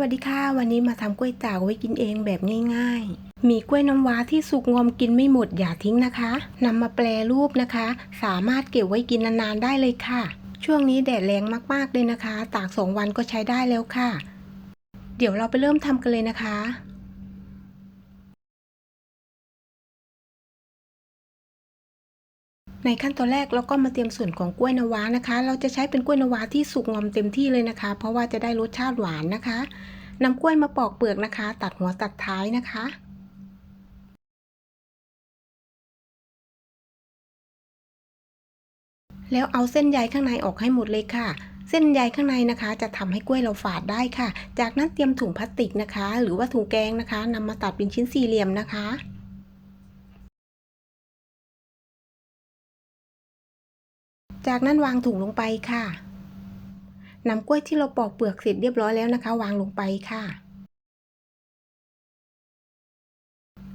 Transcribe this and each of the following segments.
วัสดีค่ะ วันนี้มาทำกล้วยตากไว้กินเองแบบง่ายๆ มีกล้วยน้ำว้าที่สุกงอมกินไม่หมดอย่าทิ้งนะคะนำมาแปรรูปนะคะ สามารถเก็บไว้กินนานๆได้เลยค่ะ ช่วงนี้แดดแรงมากๆเลยนะคะ ตากสองวันก็ใช้ได้แล้วค่ะ เดี๋ยวเราไปเริ่มทำกันเลยนะคะ ในขั้นตอนแรกเราก็มาเตรียมส่วนของกล้วยน้ำว้านะคะ เราจะใช้เป็นกล้วยน้ำว้าที่สุกงอมเต็มที่เลยนะคะ เพราะว่าจะได้รสชาติหวานนะคะนำกล้วยมาปอกเปลือกนะคะ ตัดหัวตัดท้ายนะคะแล้วเอาเส้นใยข้างในออกให้หมดเลยค่ะ เส้นใยข้างในนะคะ จะทำให้กล้วยเราฝาดได้ค่ะ จากนั้นเตรียมถุงพลาสติกนะคะ หรือว่าถุงแกงนะคะนำมาตัดเป็นชิ้นสี่เหลี่ยมนะคะ จากนั้นวางถุงลงไปค่ะนำกล้วยที่เราปอกเปลือกเสร็จเรียบร้อยแล้วนะคะ วางลงไปค่ะ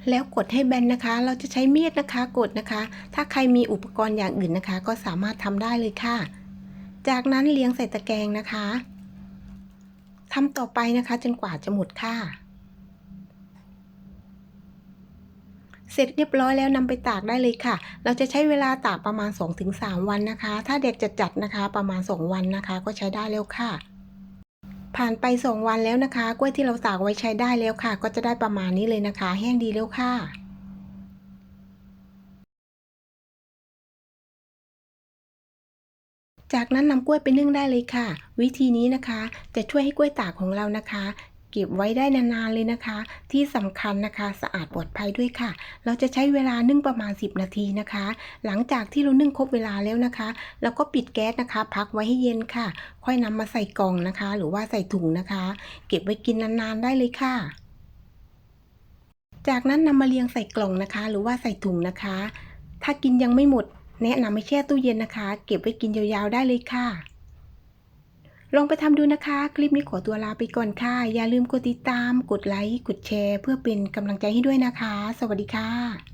แล้วกดให้แบนนะคะ เราจะใช้มีดนะคะ กดนะคะ ถ้าใครมีอุปกรณ์อย่างอื่นนะคะ ก็สามารถทำได้เลยค่ะ จากนั้นเลี้ยงใส่ตะแกรงนะคะทำต่อไปนะคะ จนกว่าจะหมดค่ะ เสร็จเรียบร้อยแล้วนำไปตากได้เลยค่ะ เราจะใช้เวลาตากประมาณ 2-3 วันนะคะ ถ้าแดดจัดนะคะ ประมาณ 2 วันนะคะ ก็ใช้ได้แล้วค่ะ ผ่านไป 2 วันแล้วนะคะ กล้วยที่เราตากไว้ใช้ได้แล้วค่ะ ก็จะได้ประมาณนี้เลยนะคะ แห้งดีแล้วค่ะจากนั้นนำกล้วยไปนึ่งได้เลยค่ะ วิธีนี้นะคะ จะช่วยให้กล้วยตากของเรานะคะ เก็บไว้ได้นานๆเลยนะคะ ที่สำคัญนะคะสะอาดปลอดภัยด้วยค่ะ เราจะใช้เวลานึ่งประมาณ 10 นาทีนะคะ หลังจากที่เรานึ่งครบเวลาแล้วนะคะเราก็ปิดแก๊สนะคะ พักไว้ให้เย็นค่ะ ค่อยนำมาใส่กล่องนะคะ หรือว่าใส่ถุงนะคะ เก็บไว้กินนานๆได้เลยค่ะ จากนั้นนำมาเรียงใส่กล่องนะคะ หรือว่าใส่ถุงนะคะ ถ้ากินยังไม่หมด แนะนำให้แช่ตู้เย็นนะคะ เก็บไว้กินยาวๆได้เลยค่ะ ลองไปทำดูนะคะ คลิปนี้ขอตัวลาไปก่อนค่ะ อย่าลืมกดติดตาม กดไลค์ กดแชร์ เพื่อเป็นกำลังใจให้ด้วยนะคะ สวัสดีค่ะ